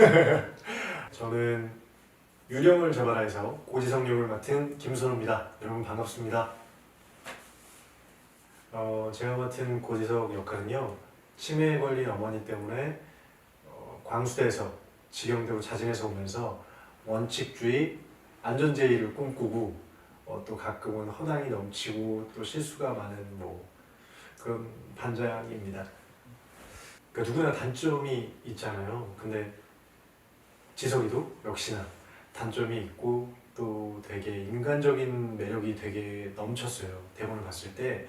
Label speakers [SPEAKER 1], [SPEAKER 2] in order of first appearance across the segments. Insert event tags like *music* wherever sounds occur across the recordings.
[SPEAKER 1] *laughs* 저는 유령을 잡아라에서 고지성 역을 맡은 김선우입니다. 여러분 반갑습니다. 어, 제가 맡은 고지석 역할은요 치매에 걸린 어머니 때문에 어, 광수대에서 직영대로 자진해서 오면서 원칙주의, 안전제의를 꿈꾸고 어, 또 가끔은 허당이 넘치고 또 실수가 많은 뭐 그런 반장입니다. 그러니까 누구나 단점이 있잖아요. 근데 지석이도 역시나 단점이 있고 또 되게 인간적인 매력이 되게 넘쳤어요. 대본을 봤을 때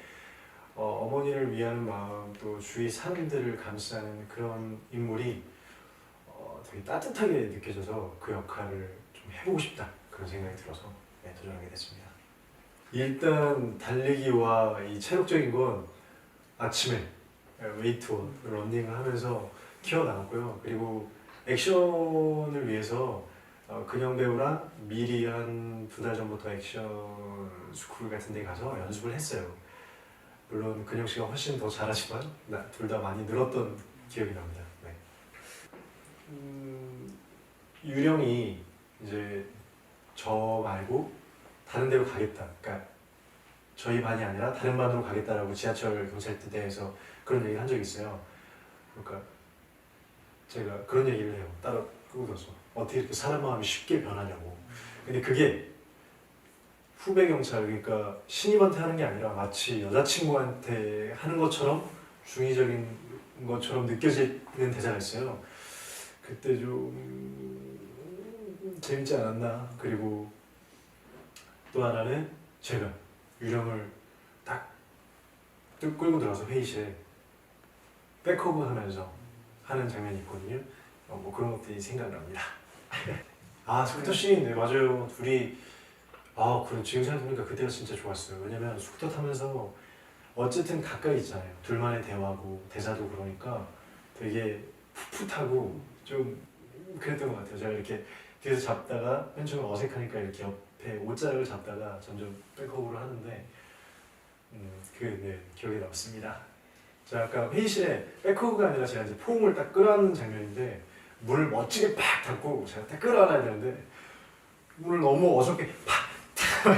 [SPEAKER 1] 어, 어머니를 위하는 마음 또 주위 사람들을 감싸는 그런 인물이 어, 되게 따뜻하게 느껴져서 그 역할을 좀 해보고 싶다 그런 생각이 들어서 네, 도전하게 됐습니다. 일단 달리기와 이 체력적인 건 아침에 웨이트와 런닝을 하면서 키워나갔고요. 그리고 액션을 위해서 어, 근영 배우랑 미리 한 두 달 전부터 액션 스쿨 같은 데 가서 연습을 했어요. 물론 근영 씨가 훨씬 더 잘하지만 둘 다 많이 늘었던 기억이 납니다. 네. 음, 유령이 이제 저 말고 다른 데로 가겠다. 그러니까 저희 반이 아니라 다른 반으로 가겠다라고 지하철 경찰대에서 그런 얘기를 한 적이 있어요. 그러니까 제가 그런 얘기를 해요. 따로 끄고서 어떻게 이렇게 사람 마음이 쉽게 변하냐고. 근데 그게 후배 경찰 그러니까 신입한테 하는 게 아니라 마치 여자친구한테 하는 것처럼 중의적인 것처럼 느껴지는 대사가 있어요. 그때 좀 재밌지 않았나. 그리고 또 하나는 제가 유령을 딱뚝 끌고 들어서 회의실에 백허그 하면서 하는 장면이 있거든요. 어, 뭐 그런 것들이 생각납니다. *laughs* 아 스쿠터 씬, 네 맞아요. 둘이 아 그래 지금 생각해보니까 그때가 진짜 좋았어요. 왜냐면 스쿠터 타면서 어쨌든 가까이 있잖아요. 둘만의 대화고 대사도 그러니까 되게 풋풋하고 좀 그랬던 것 같아요. 제가 이렇게 뒤에서 잡다가 맨 처음에 어색하니까 이렇게 옆에 옷자락을 잡다가 점점 백허그를 하는데 음, 그 네, 기억에 남습니다. 자 아까 회의실에 백허그가 아니라 제가 이제 포옹을 딱 끌어안는 장면인데 문을 멋지게 팍 닫고 제가 딱 끌어안아야 되는데 문을 너무 어설프게 팍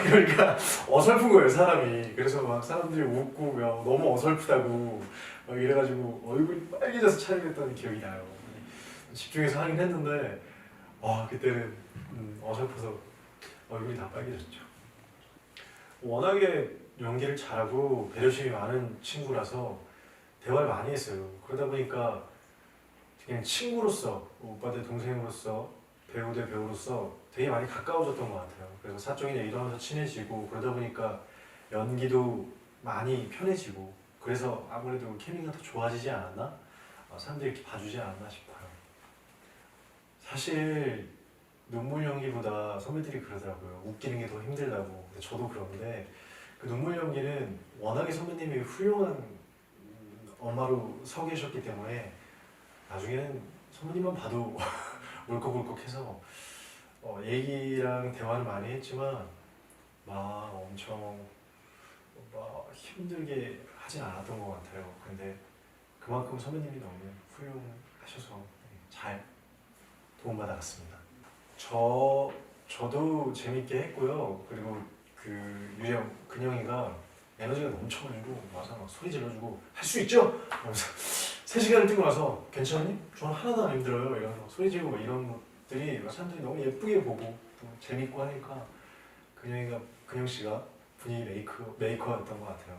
[SPEAKER 1] 그러니까 어설픈 거예요 사람이. 그래서 막 사람들이 웃고 야, 너무 어설프다고 막 이래가지고 얼굴이 빨개져서 촬영했던 기억이 나요. 집중해서 하긴 했는데 와 그때는 음, 어설퍼서 얼굴이 다 빨개졌죠. 워낙에 연기를 잘하고 배려심이 많은 친구라서 대화를 많이 했어요 그러다 보니까 그냥 친구로서 오빠 대 동생으로서 배우 대 배우로서 되게 많이 가까워졌던 것 같아요. 그래서 사적인 얘기도 하면서 친해지고 그러다 보니까 연기도 많이 편해지고 그래서 아무래도 케미가 더 좋아지지 않았나? 어, 사람들이 이렇게 봐주지 않았나 싶어요. 사실 눈물 연기보다 선배들이 그러더라고요. 웃기는 게 더 힘들다고. 근데 저도 그런데 그 눈물 연기는 워낙에 선배님이 훌륭한 음, 엄마로 서 계셨기 때문에 나중에는 선배님만 봐도 *laughs* 울컥울컥해서 어, 얘기랑 대화를 많이 했지만 막 엄청 막 힘들게 하진 않았던 것 같아요. 근데 그만큼 선배님이 너무 훌륭하셔서 잘 도움받았습니다. 저 저도 재밌게 했고요. 그리고 그 유령 근영이가 에너지가 넘쳐가지고 와서 막 소리 질러주고 할 수 있죠? 하면서 3시간을 *laughs* 뛰고 나서 괜찮니? 저는 하나도 안 힘들어요. 이러면서 소리 지르고 막 이런 것들이 사람들이 너무 예쁘게 보고 또 재밌고 하니까 근영이가 근영 씨가 분위기 메이크 메이커였던 것 같아요.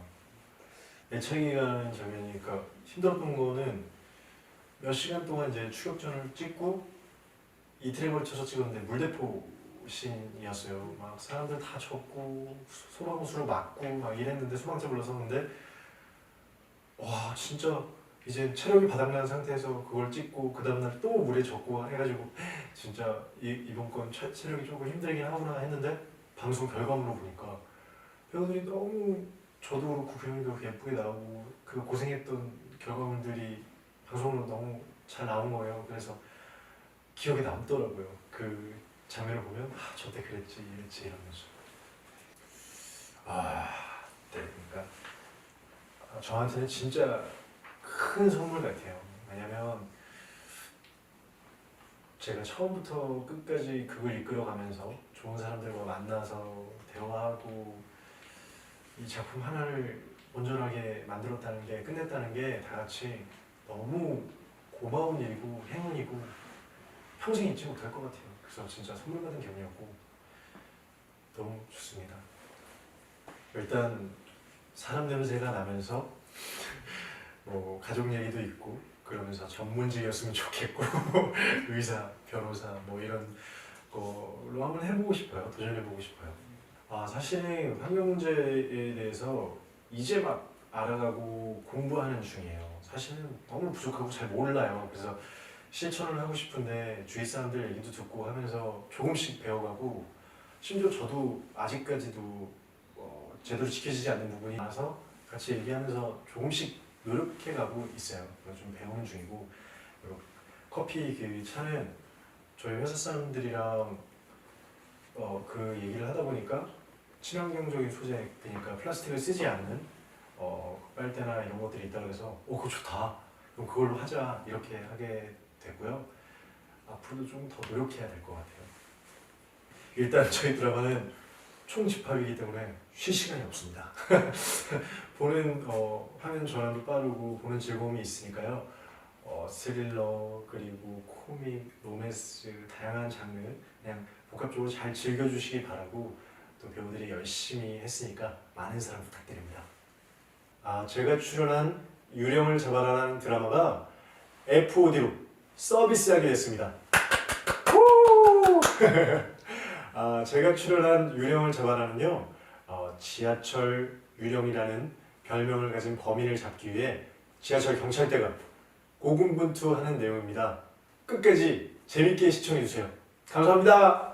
[SPEAKER 1] 애착이 가는 장면이니까 힘들었던 거는 몇 시간 동안 이제 추격전을 찍고 이틀에 걸쳐서 찍었는데 물대포 씬이었어요. 막 사람들 다 젖고 소방호수로 맞고 막 이랬는데 소방차 불러섰는데 와 진짜 이제 체력이 바닥난 상태에서 그걸 찍고 그 다음날 또 물에 젖고 해가지고 *gasps* 진짜 이, 이번 건 체, 체력이 조금 힘들긴 하구나 했는데 방송 결과물로 보니까 배우들이 너무 저도 그렇고 배우도 예쁘게 나오고 그 고생했던 결과물들이 방송으로 너무 잘 나온 거예요. 그래서 기억에 남더라고요. 그 장면을 보면 아, 저때 그랬지 이랬지 이러면서 아, 네, 그러니까 아, 저한테는 진짜 큰 선물 같아요. 왜냐면 제가 처음부터 끝까지 그걸 이끌어가면서 좋은 사람들과 만나서 대화하고 이 작품 하나를 온전하게 만들었다는 게 끝냈다는 게 다 같이 너무 고마운 일이고 행운이고 평생 잊지 못할 것 같아요. 그래서 진짜 선물 받은 기분이었고 너무 좋습니다. 일단 사람 냄새가 나면서 *laughs* 뭐 가족 얘기도 있고 그러면서 전문직이었으면 좋겠고 *laughs* 의사, 변호사 뭐 이런 거로 한번 해보고 싶어요. 도전해보고 싶어요. 아 사실은 환경 문제에 대해서 이제 막 알아가고 공부하는 중이에요. 사실은 너무 부족하고 잘 몰라요. 그래서 실천을 하고 싶은데 주위 사람들 얘기도 듣고 하면서 조금씩 배워가고 심지어 저도 아직까지도 어, 제대로 지켜지지 않는 부분이 많아서 같이 얘기하면서 조금씩 노력해가고 있어요. 그래서 좀 배우는 중이고 커피 그 차는 저희 회사 사람들이랑 어, 그 얘기를 하다 보니까 친환경적인 소재 그러니까 플라스틱을 쓰지 않는 어, 빨대나 이런 것들이 있다 그래서 오 그거 좋다 그럼 그걸로 하자 이렇게 하게 됐고요. 앞으로도 좀 더 노력해야 될 것 같아요. 일단 저희 드라마는 총집합이기 때문에 쉴 시간이 없습니다. *laughs* 보는 어, 화면 전환도 빠르고 보는 즐거움이 있으니까요. 어, 스릴러 그리고 코믹, 로맨스 다양한 장르 그냥 복합적으로 잘 즐겨주시기 바라고 또 배우들이 열심히 했으니까 많은 사랑 부탁드립니다. 아 제가 출연한 유령을 잡아라는 드라마가 FOD로 서비스하게 됐습니다. 후! *laughs* 아 제가 출연한 유령을 잡아라는요 어, 지하철 유령이라는 별명을 가진 범인을 잡기 위해 지하철 경찰대가 고군분투하는 내용입니다. 끝까지 재밌게 시청해주세요. 감사합니다.